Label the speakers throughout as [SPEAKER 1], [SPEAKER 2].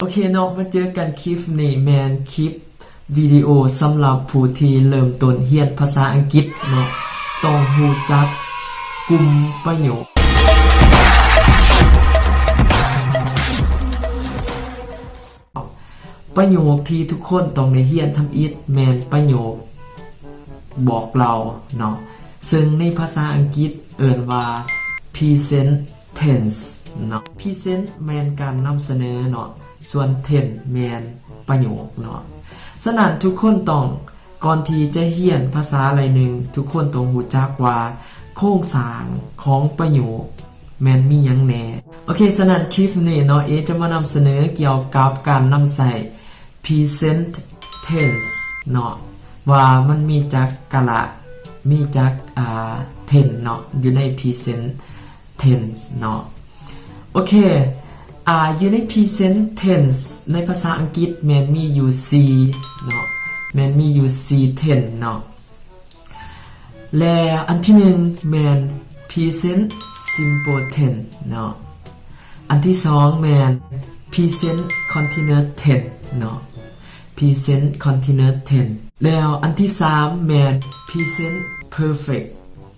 [SPEAKER 1] โอเคเนาะมาเจอกันคลิปนี้แมนคลิปวิดีโอสำหรับผู้ที่เริ่มต้นเรียนภาษาอังกฤษเนาะต้องรู้จักกลุ่มประโยคประโยคที่ทุกคนต้องได้เรียนทำอิดแมนประโยค บอกเราเนาะซึ่งในภาษาอังกฤษเอ่นว่า present tense เนาะ present แมนการนำเสนอเนาะ ส่วน tense แมนประโยคเนาะฉะนั้นทุกคนต้องก่อนที่จะเรียนภาษาอะไรหนึ่งทุกคนต้องรู้จักว่าโครงสร้างของประโยคแมนมียังแน่ โอเคสนั่นคลิปนี้เนาะเอจะมานำเสนอเกี่ยวกับการนำใส่ present tense เนาะว่ามันมีจักกะละ มีจักอ่า tense เนาะอยู่ใน present tense เนาะโอเค อ่าอยู่ใน present tense ในภาษาอังกฤษแมนมีอยู่4เนาะแมนมีอยู่4 tense เนาะและอันที่หนึ่งแมน present simple tense เนาะอันที่สองแมน present continuous tense เนาะ present continuous tense แล้วอันที่สามแมน present perfect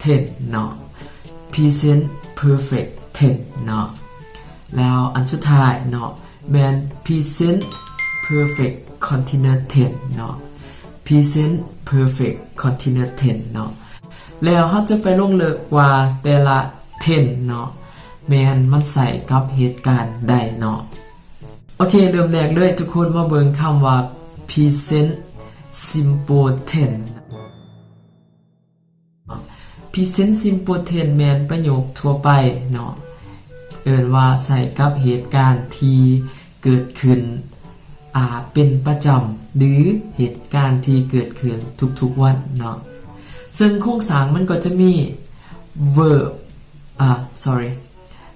[SPEAKER 1] tense เนาะ present perfect tense เนาะ แล้วอันสุดท้ายเนาะแมน present perfect continuous tense เนาะ present perfect continuous tense เนาะแล้วเขาจะไปลงเลิกว่าแต่ละ tense เนาะแมนมันใส่กับเหตุการณ์ได้เนาะโอเคเริ่มแรกเลยทุกคนมาเบิ่งคำว่า present simple tense present simple tense แมนประโยคทั่วไปเนาะ เอินว่าใส่กับเหตุการณ์ที่เกิดขึ้นอ่าเป็นประจำหรือเหตุการณ์ที่เกิดขึ้นทุกๆวันเนาะซึ่งโครงสร้างมันก็จะมี verb อ่า sorry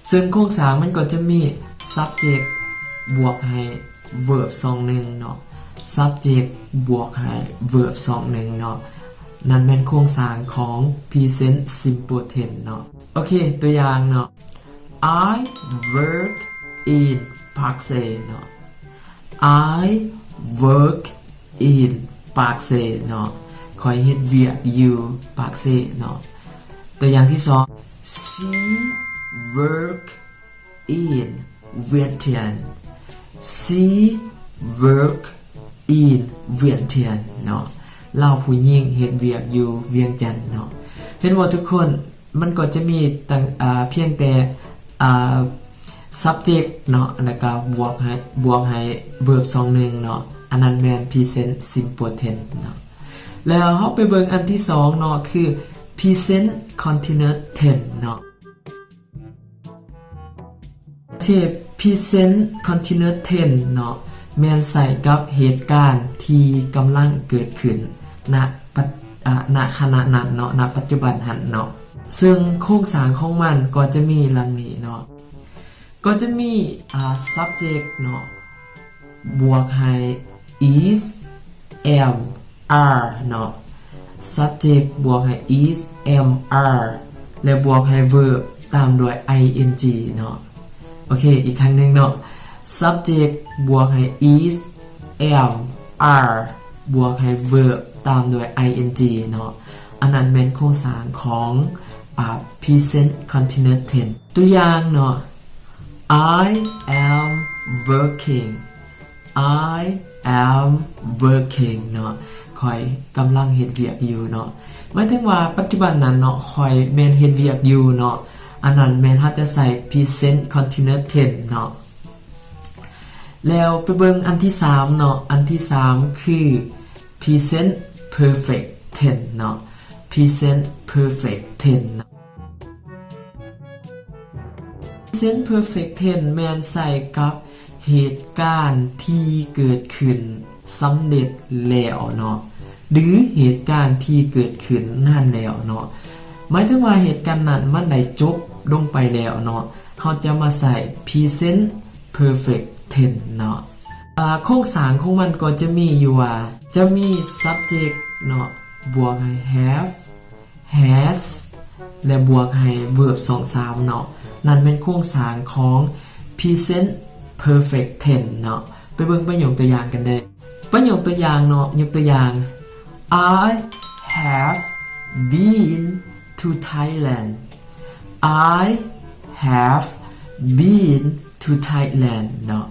[SPEAKER 1] ซึ่งโครงสร้างมันก็จะมี subject บวกให้ verb สองหนึ่งเนาะ subject บวกให้ verb สองหนึ่งเนาะนั่นเป็นโครงสร้างของ present simple tense เนาะโอเค ตัวอย่างเนาะ I work in Park Say เนาะ I work in Park Say เนาะคอยเฮ็ดเวียกอยู่ Park Say เนาะตัวอย่างที่สอง She work in Vientiane She work in Vientiane เนาะเล่าผู้หญิงเฮ็ดเวียกอยู่เวียงจันทน์เนาะเห็นว่าทุกคนมันก็จะมีต่างอ่าเพียงแต่ อ่า subject เนาะแล้วก็บวกให้บวกให้ verb สองหนึ่งเนาะอันนั้นแมน present simple tense เนาะแล้วเราไปเบิ่งอันที่สองเนาะคือ present continuous tense เนาะโอเค present continuous tense เนาะแมนใส่กับเหตุการณ์ที่กำลังเกิดขึ้นณณขณะนั้นเนาะณปัจจุบันหันเนาะ ซึ่งโครงสร้างของมันก็จะมีลังนี้เนาะก็จะมีอ่า subject เนาะบวกให้ is am are เนาะ subject บวกให้ is am are และบวกให้ verb ตามด้วย ing เนาะโอเค อีกครั้งหนึ่งเนาะ subject บวกให้ is am are บวกให้ verb ตามด้วย ing เนาะอันนั้นเป็นโครงสร้างของ อ่า present continuous tense ตัวอย่างเนาะ I am working I am working เนาะคอยกำลังเฮ็ดเวียกอยู่เนาะหมายถึงว่าปัจจุบันนั้นเนาะคอยแมนเฮ็ดเวียกอยู่เนาะอันนั้นแมนเขาจะใส่ present continuous tense เนาะแล้วไปเบิ่งอันที่3เนาะอันที่ 3 คือ present perfect tense เนาะ present perfect tense present perfect tense แมนใส่กับเหตุการณ์ที่เกิดขึ้นสำเร็จแล้วเนาะหรือเหตุการณ์ที่เกิดขึ้นนานแล้วเนาะหมายถึงว่าเหตุการณ์นั้นมันได้จบลงไปแล้วเนาะเขาจะมาใส่ present perfect tense เนาะโครงสร้างของมันก็จะมีอยู่ว่า จะมี subject เนาะบวกให้ have has และบวกให้ verb 2 3เนาะนั่นเป็นโครงสร้างของ present perfect tense เนาะไปเบิ่งประโยคตัวอย่างกันเลยประโยคตัวอย่างเนาะยกตัวอย่าง I have been to Thailand I have been to Thailand เนาะ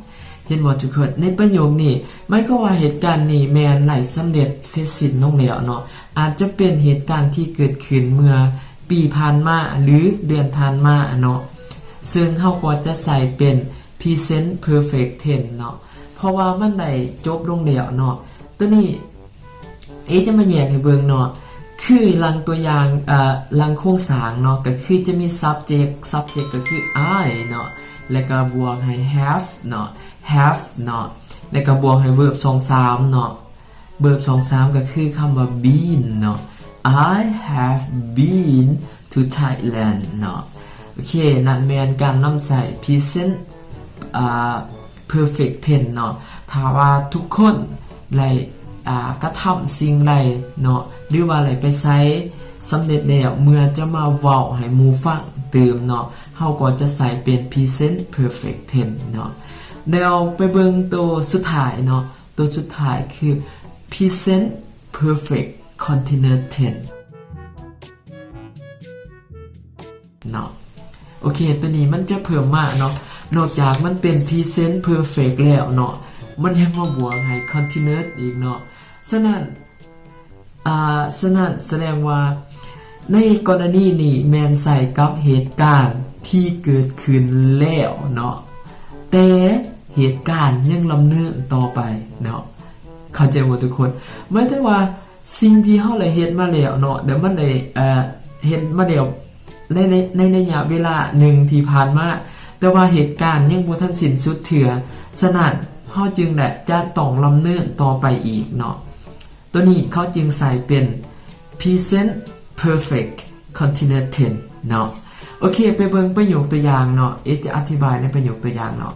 [SPEAKER 1] เห็นว่าทุกคนในประโยคนี้ไม่ก็ว่าเหตุการณ์นี้แมนไหลสำเร็จเสร็จสิ้นลงแล้วเนาะอาจจะเป็นเหตุการณ์ที่เกิดขึ้นเมื่อปีผ่านมาหรือเดือนผ่านมาเนาะซึ่งเขาก็จะใส่เป็น present perfect tense เนาะเพราะว่ามันได้จบลงแล้วเนาะตัวนี้เอจะมาแยกให้เบิ่งเนาะคือลังตัวอย่างอ่าลังโครงสร้างเนาะก็คือจะมี subject subject ก็คือ I เนาะ แล้วก็บวกให้ have เนาะ have เนาะแล้วก็บวกให้ verb 2 3เนาะ verb 2 3ก็คือคำว่า been เนาะ I have been to Thailand เนาะโอเค นั่นแมนการนำใส่ present อ่า perfect tense เนาะถ้าว่าทุกคนไรอ่ากระทำสิ่งใดเนาะหรือว่าอะไรไปใช้สำเร็จแล้วเมื่อจะมาเว้าให้หมูฟัง เติมเนาะเฮาก็จะใส่เป็น present perfect tense เนาะเดี๋ยวไปเบิ่งตัวสุดท้ายเนาะตัวสุดท้ายคือ present perfect continuous tense เนาะโอเค ตัวนี้มันจะเพิ่มมากเนาะนอกจากมันเป็น present perfect แล้วเนาะมันยังมาบวกให้ continuous อีกเนาะฉะนั้นอ่าฉะนั้นแสดงว่า ในกรณีนี้แมนใส่กับเหตุการณ์ที่เกิดขึ้นแล้วเนาะแต่เหตุการณ์ยังลำเนินต่อไปเนาะเข้าใจหมดทุกคนหมายถึงว่าสิ่งที่เฮาได้เฮ็ดมาแล้วเนาะเดี๋ยวมันได้เอ่อเฮ็ดมาแล้วในในในระยะเวลาหนึ่งที่ผ่านมาแต่ว่าเหตุการณ์ยังบ่ทันสิ้นสุดเถื่อฉะนั้นเฮาจึงได้จะต้องลำเนินต่อไปอีกเนาะตัวนี้เขาจึงใส่เป็น present perfect continuous tense เนาะโอเค ไปเบิ่งประโยคตัวอย่างเนาะเอจะอธิบายในประโยคตัวอย่างเนาะ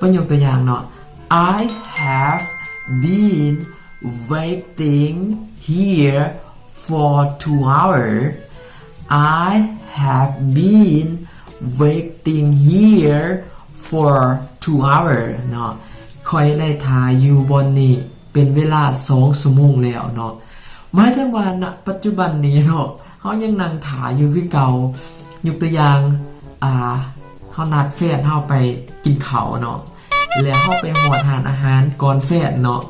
[SPEAKER 1] ประโยคตัวอย่างเนาะ I have been waiting here for two hours I have been waiting here for two hours เนาะคอยได้ทาอยู่บนนี้เป็นเวลาสองชั่วโมงแล้วเนาะ มายถึงว่าณปัจจุบันนี้เนาะเขายังนั่งถาอยู่คือเก่ายกตัวอย่างอ่าเขานัดแฟนเขาไปกินเขาเนาะแล้วเขาไปหอดทานอาหารก่อนแฟนเนาะ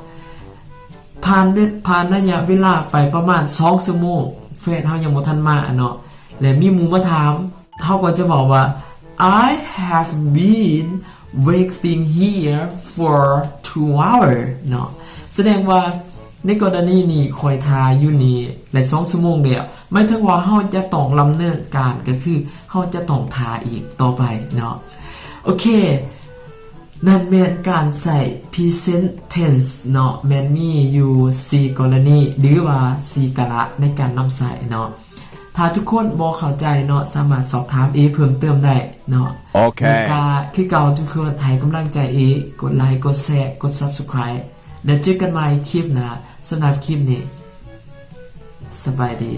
[SPEAKER 1] ผ่านเวผ่านระยะเวลาไปประมาณ2ชั่วโมงแฟนเฮายังบ่ทันมาเนาะและมีมูมาถามเฮาก็จะบอกว่า I have been waiting here for two hours เนาะแสดงว่า ในกรณีนี้คอยทาอยู่นี่หลาย2ชั่วโมงเดียวไม่ถึงว่าเฮาจะต้องลำเนินการก็คือเฮาจะต้องทาอีกต่อไปเนาะโอเค นั่นแม่นการใส่ present tense เนาะแม่นมีอยู่ 4 กรณีหรือว่า 4กะละในการนำใส่เนาะถ้าทุกคนบ่เข้าใจเนาะสามารถสอบถามเอเพิ่มเติมได้เนาะ
[SPEAKER 2] โอเค
[SPEAKER 1] มีกาคือเก่าทุกคนให้กำลังใจเอกดไลค์กดแชร์กด subscribe แล้วเจอกันใหม่คลิปหน้า สำหรับคลิปนี้สบายดี